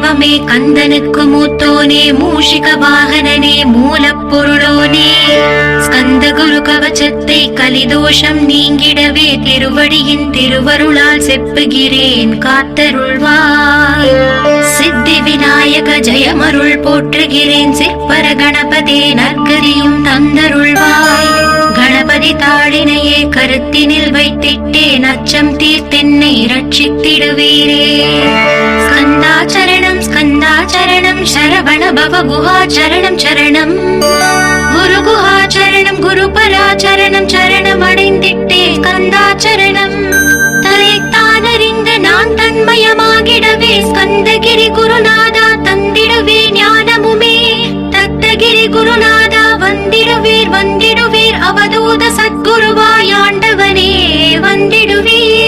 தெய்வமே கந்தனுக்கு மூத்தோனே மூஷிக வாகனனே மூலப்பொருளோனே. ஸ்கந்த குரு கவச்சத்தை கலிதோஷம் நீங்கிடவே திருவடியின் திருவருளால் செப்புகிறேன் காத்தருள்வாய். சித்தி விநாயக ஜெயமருள் போற்றுகிறேன் சிற்பர கணபதே நற்கதியும் தந்தருள்வாய். கணபதி தாளினையே கருத்தினில் வைத்திட்டேன் அச்சம் தீர்த்தென்னை ரட்சித்திடுவீரே ஸ்கந்தாச்சரணம் ஸ்கந்தாச்சரணம் சரவண பவ குஹாச்சரணம் சரணம் குரு குஹாச்சரணம் குரு பராச்சரணம் சரணம் அடைந்திட்டே ஸ்கந்தாச்சரணம் தரைத்தானறிந்து நான் தன்மயமாகிடவே ஸ்கந்தகிரி குருநாதா தந்திடுவே ஞானமுமே தத்தகிரி குருநாதா வந்திடுவீர் வந்திடுவீர் அவதூத சத்குருவாயாண்டவனே வந்திடுவீர்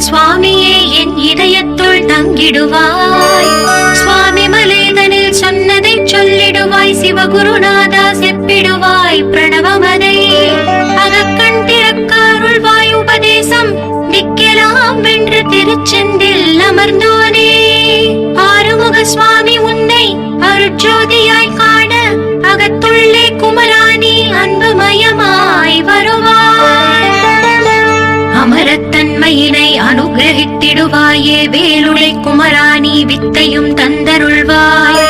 சுவாமியே என் இதயத்துள் தங்கிடுவாய். சுவாமி மலேதனில் சொன்னதை சொல்லிடுவாய் சிவகுருநாதா செப்பிடுவாய் பிரணவமதை. அகக்கண் திறக்காருள்வாய் உபதேசம் நிக்கலாம் வென்று திருச்செந்தில் அமர்ந்தோனே. ஆறுமுக சுவாமி உன்னை அருட்சோதியாய் காண அகத்துள்ளே குமராணி அன்புமயமாய் வருவாய். அமரத்தன்மையினை அனுகிரகித்திடுவாயே. வேலுடை குமராணி வித்தையும் தந்தருள்வாய்.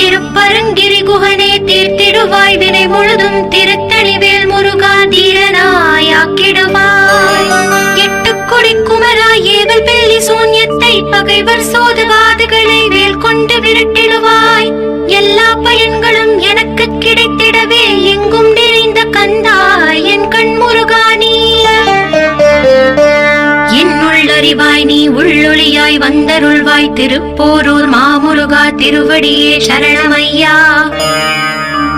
திருப்பரங்கிரி குகனே தீர்த்திடுவாய். வினை முழுதும் திருத்தணிவேல் முருகா தீரனாயாக்கிடுவாய் எட்டு கொடி குமரா ஏவல் பெல்லி சூன்யத்தை பகைவர் சோதுவாதுகளை வேல் கொண்டு விரட்டிடுவாய். எல்லா பயன்களும் எனக்கு கிடைத்திடவே திருப்போரூர் மாமுருகா திருவடியே சரணமையா.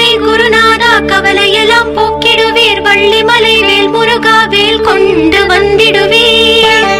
குமரமலை குருநாதா கவலையெல்லாம் போக்கிடுவீர். வள்ளிமலை வேல் முருகா வேல் கொண்டு வந்திடுவீர்.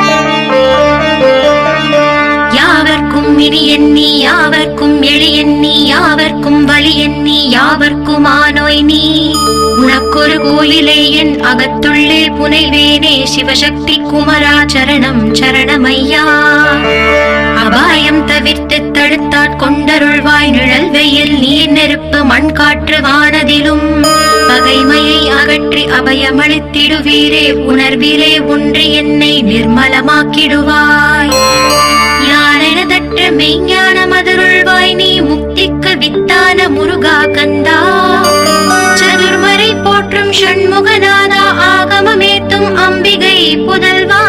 இனி எண்ணி யாவர்க்கும் எளி எண்ணி யாவர்க்கும் வழி எண்ணி யாவர்க்கும் ஆனோய் நீ. உனக்கொரு கோயிலே என் அகத்துள்ளே புனைவேனே சிவசக்தி குமரா சரணம் சரணமையா. அபாயம் தவிர்த்து தடுத்தாற் கொண்டருள்வாய் நிழல் வெயில் நீர் நெருப்பு மண் காற்று வானதிலும். பகைமையை அகற்றி அபயமளித்திடுவீரே உணர்விலே ஒன்றி என்னை நிர்மலமாக்கிடுவாய். கந்தா சதுர்மறை போற்றும் ஷண்முகநாதா ஆகமமேத்தும் அம்பிகை புதல்வா.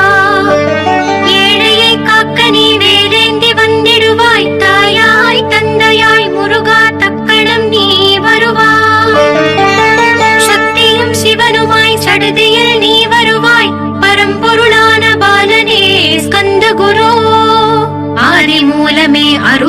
ஏழையை காக்க நீ வேலேந்தி வந்திடுவாய் தாயாய் தந்தையாய் முருகா தக்கணம் நீ வருவா. சக்தியும் சிவனுமாய் சடுதியில் நீ வருவாய் பரம்பொருளான பாலனே ஸ்கந்த குரு ஆதி மூலமே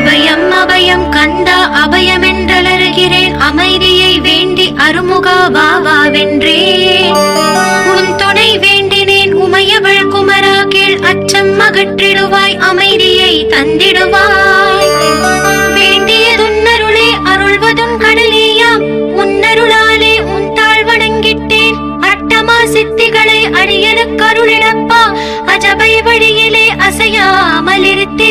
அபயம் அபயம் கந்தா அபயமென்றலருகிறேன். அமைதியை வேண்டி அருமுகா வா வென்றேன் உன் துணை வேண்டினேன் உமையவள் குமரா கீழ் அச்சம் அகற்றிடுவாய் அமைதியை தந்திடுவாய். வேண்டியதுன்னருளே அருள்வதும் கடலேயாம். உன்னருளாலே உன் தாழ் வணங்கிட்டேன் அட்டமா சித்திகளை அடியனுக்கு அருளிடப்பா அஜபை வழியிலே அசையாமல் இருத்தி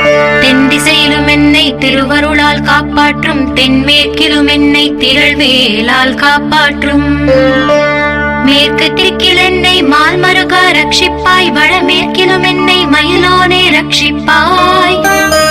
தென்திசையிலும் என்னை திருவருளால் காப்பாற்றும் தென்மேற்கிலும் என்னை திரள்வேலால் காப்பாற்றும். மேற்கு திக்கில் என்னை மால்மருகா ரட்சிப்பாய் வடமேற்கிலும் என்னை மயிலோனே ரட்சிப்பாய்.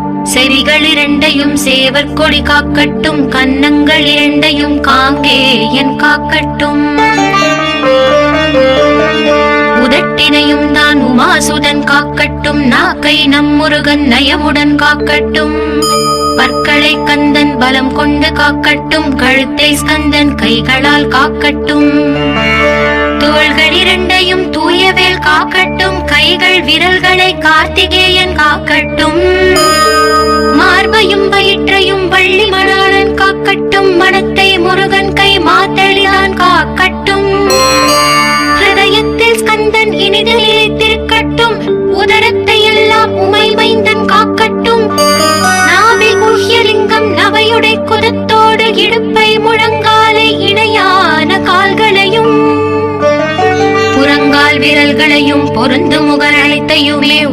செவிகள் இரண்டையும் சேவர் கொடி காக்கட்டும் கன்னங்கள் இரண்டையும் காங்கேயன் காக்கட்டும். உதட்டினையும் தான் உமாசுதன் காக்கட்டும் நாக்கை நம் முருகன் நயமுடன் காக்கட்டும். பற்களை கந்தன் பலம் கொண்டு காக்கட்டும் கழுத்தை ஸ்கந்தன் கைகளால் காக்கட்டும். தோள்கள் இரண்டையும் தூயவேல் காக்கட்டும் கைகள் விரல்களை கார்த்திகேயன் காக்கட்டும். மார்பையும் வயிற்றையும் வள்ளி மணாளன் காக்கட்டும் மனத்தை முருகன் கை மாத்தளிதான் காக்கட்டும்.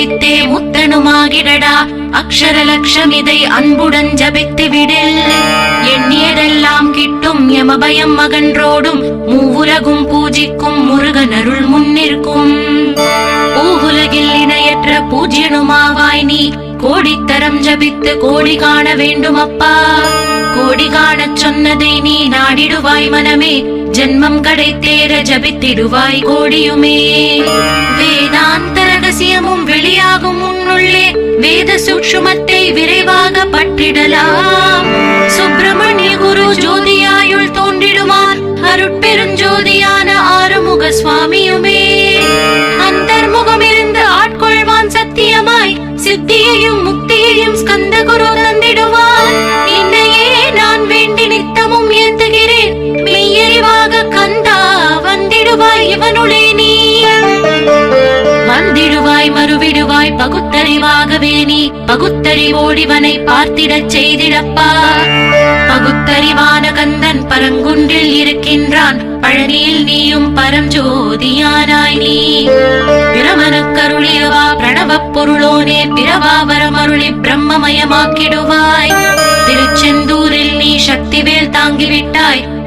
ஜபித்தே முத்தனுமாகிடடா. அக்ஷர லட்சம் இதை அன்புடன் ஜபித்து விடில் எண்ணியதெல்லாம் கிட்டும் யமபயம் மகன்றோடும் மூவுலகும் பூஜிக்கும் முருகன் அருள் முன்னிற்கும். பூவுலகில் இணையற்ற பூஜ்யனுமாவாய் நீ கோடித்தரம் ஜபித்து கோடி காண வேண்டும் அப்பா கோடி காணச் சொன்னதை நீ நாடிடுவாய் மனமே. ஜென்மம் கடைத்தேர ஜபித்திடுவாய் கோடியுமே. வேதாந்த ரகசியமும் வெளியாகும் உன்னுள்ளே வேத சூக்ஷுமத்தை விரைவாக பற்றிடலாம். சுப்பிரமணிய குரு ஜோதியாயுள் தோன்றிடுவான் அருட்பெருஞ்சோதியான ஆறுமுக சுவாமியுமே. அந்தர்முகம் இருந்து ஆட்கொள்வான் சத்தியமாய் சித்தியையும் முக்தியையும் ஸ்கந்த குரு தந்திடுவான் வந்திடுவாய் இவனுளே நீ வந்திடுவாய் மறுவிடுவாய் பகுத்தறிவாகவே நீ. பகுத்தறிவோடிவனை பார்த்திடச் செய்திடப்பா. பகுத்தறிவான கந்தன் பரங்குன்றில் இருக்கின்றான். பழனியில் நீயும் பரஞ்சோதியானாய் நீ. பிரமனுக்கருளியவா பிரணவப் பொருளோனே பிரவாவரமருளி பிரம்மமயமாக்கிடுவாய். திருச்செந்தூரில் நீ சக்திவேல் தாங்கிவிட்டாய்.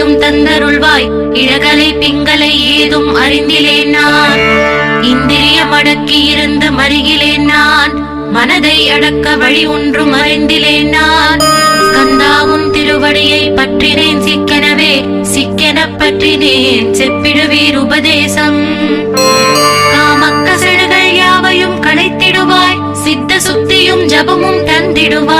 அனைத்தையும் தந்தருள்வாய். இழகலை பிங்களை ஏதும் அறிந்திலேன் நான். இந்திரியம் அடக்கி இருந்து மருகிலேன் நான். மனதை அடக்க வழி ஒன்றும் அறிந்திலேன் நான். கந்தாவும் திருவடியை பற்றினேன் சிக்கெனவே. சிக்கென பற்றினேன் செப்பிடுவீர் உபதேசம். காமக்கசடுகள் யாவையும் களைத்திடுவாய். சித்த சுத்தியும் ஜபமும் தந்திடுவாய்.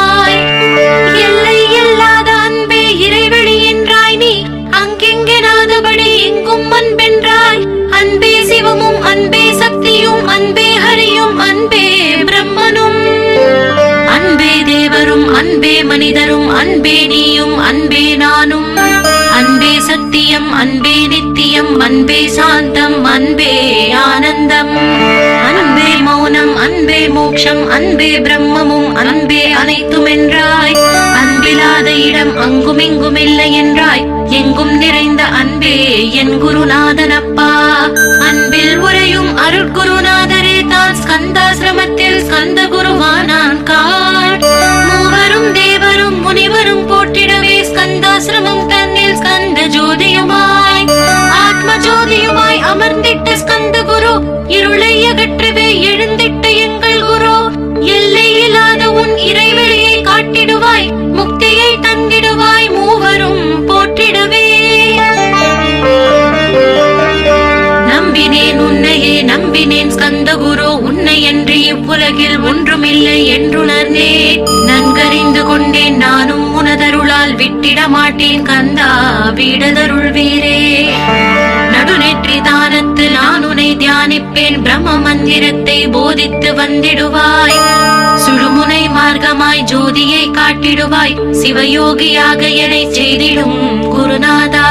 அன்பே சாந்தம் அன்பே ஆனந்தம். அன்பே மௌனம் அன்பே மோக்ஷம் அன்பே பிரம்மமும் அன்பே அனைத்தும் என்றாய். அன்பில்லாத இடம் அங்கும் இங்கும் இல்லை என்றாய். எங்கும் நிறைந்த அன்பே என் குருநாதன் அப்பா அன்பில் உரையும் அருட்குருநாதரே தான். ஸ்கந்தாசிரமத்தில் ஸ்கந்த குருவானான் காட். மூவரும் தேவரும் முனிவரும் போட்டிடவே ஸ்கந்தாசிரமம் தன்னில் ஸ்கந்த ஜோதியமா. இருளை அகற்றவே எழுந்திட்ட எங்கள் குரு எல்லை இல்லாத உன் இறைவெளியை காட்டிடுவாய் முக்தியை தந்திடுவாய் மூவரும் போற்றிடவே. நம்பினேன் உன்னையே நம்பினேன் ஸ்கந்த குரு உன்னை என்று இவ்வுலகில் ஒன்றுமில்லை என்றுணர்ந்தேன் நன்கறிந்து கொண்டேன் நானும் உனதருளால் விட்டிட மாட்டேன் கந்தா வீடதருள் தியானிப்பேன் பிரம்ம மந்திரத்தை போதித்து வந்திடுவாய். சுடுமுனை மார்க்கமாய் ஜோதியை காட்டிடுவாய். சிவயோகியாக என்னை செய்திடும் குருநாதா.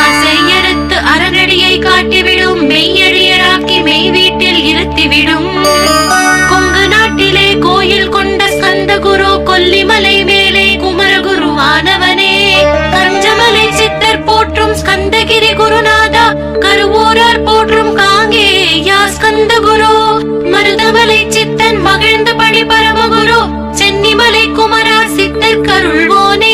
ஆசையறுத்து அறநடியை காட்டிவிடும் மெய்யடியராக்கி மெய் வீட்டில் இருத்திவிடும். கொங்கு நாட்டிலே கோயில் கொண்ட ஸ்கந்த குரு கொல்லிமலை மேலே குமரகுருவானவனே கஞ்சமலை சித்தர் போற்றும் ஸ்கந்தகிரி குருநாதா காங்கே ஸ்கந்த குரு மருதமலை சித்தன் மகிழ்ந்த மகிழ்ந்தபடி பரமகுரு சென்னிமலை குமரா சித்தர் கருள்வோனே.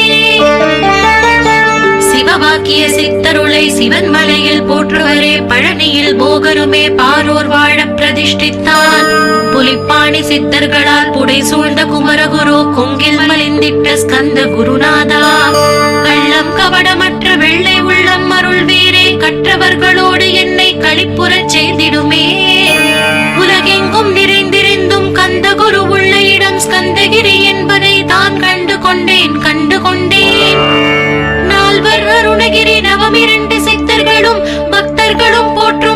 சிவவாக்கிய சித்தருளை சிவன் மலையில் போற்றுவரே பழனியில் போகருமே பாரோர் வாழ பிரதிஷ்டித்தான். புலிப்பாணி சித்தர்களால் புடை சூழ்ந்த குமரகுரு கொங்கில் மலிந்திட்ட ஸ்கந்த குருநாதா. கள்ளம் கவடமற்ற வெள்ளை உள்ளம் அருள் வீரே கற்றவர்களோடு என்னை கழிப்புறச் செய்திடுமே. உலகெங்கும் நிறைந்திருந்தும் கந்த குரு உள்ள இடம் ஸ்கந்தகிரி என்பதை தான் கண்டு கொண்டேன் கண்டு கொண்டேன் நால்வர் அருணகிரி நவமிரண்டு சித்தர்களும் பக்தர்களும் போற்றும்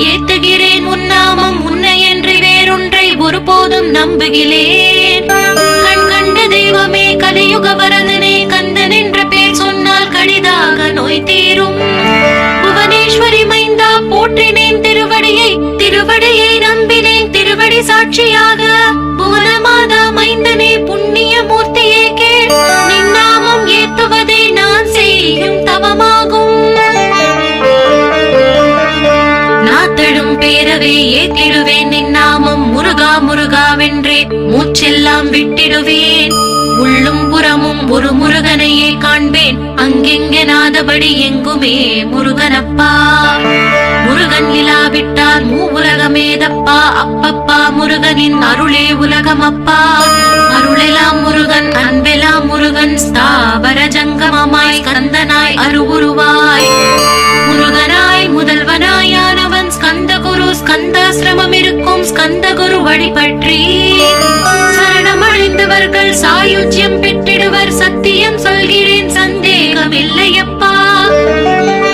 நம்புகிறேன் கண் கண்ட தெய்வமே கலியுக வரதனே கந்தன் என்ற பேர் சொன்னால் கடிதாக நோய் தீரும். புவனேஸ்வரி மைந்தா போற்றினேன் திருவடியை திருவடியை நம்பினேன் திருவடி சாட்சியாக என்றே மூச்செல்லாம் விட்டிடுவேன். உள்ளும் புறமும் ஒரு முருகனையே காண்பேன். அங்கெங்கெனாதபடி எங்குமே முருகனப்பா. முருகன் இலாவிட்டால் மூ உலகமேதப்பா அப்பப்பா முருகனின் அருளே உலகமப்பா. அருளெல்லாம் முருகன் அன்பெல்லாம் முருகன். ஸ்தாவர ஜங்கமமாய் கந்தனாய் அருவுருவாய். குரு ஸ்கந்தாசிரமம் இருக்கும் ஸ்கந்த குரு வழிபற்றி சரணமடைந்தவர்கள் சாயுஜ்யம் பெற்றிடுவர் சத்தியம் சொல்கிறேன் சந்தேகம் இல்லையப்பா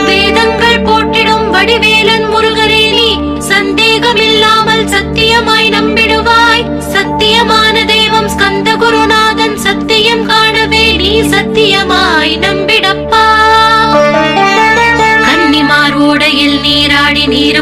வேதங்கள் போட்டிடும் வடிவேலன் முருகனே நீ சந்தேகம் இல்லாமல் சத்தியமாய் நம்பிடுவாய். சத்தியமான தெய்வம் ஸ்கந்த குருநாதன் சத்தியம் காணவே நீ சத்தியமாய் நம்பிடப்பா. கன்னிமார் ஓடையில் நீராடி நீரு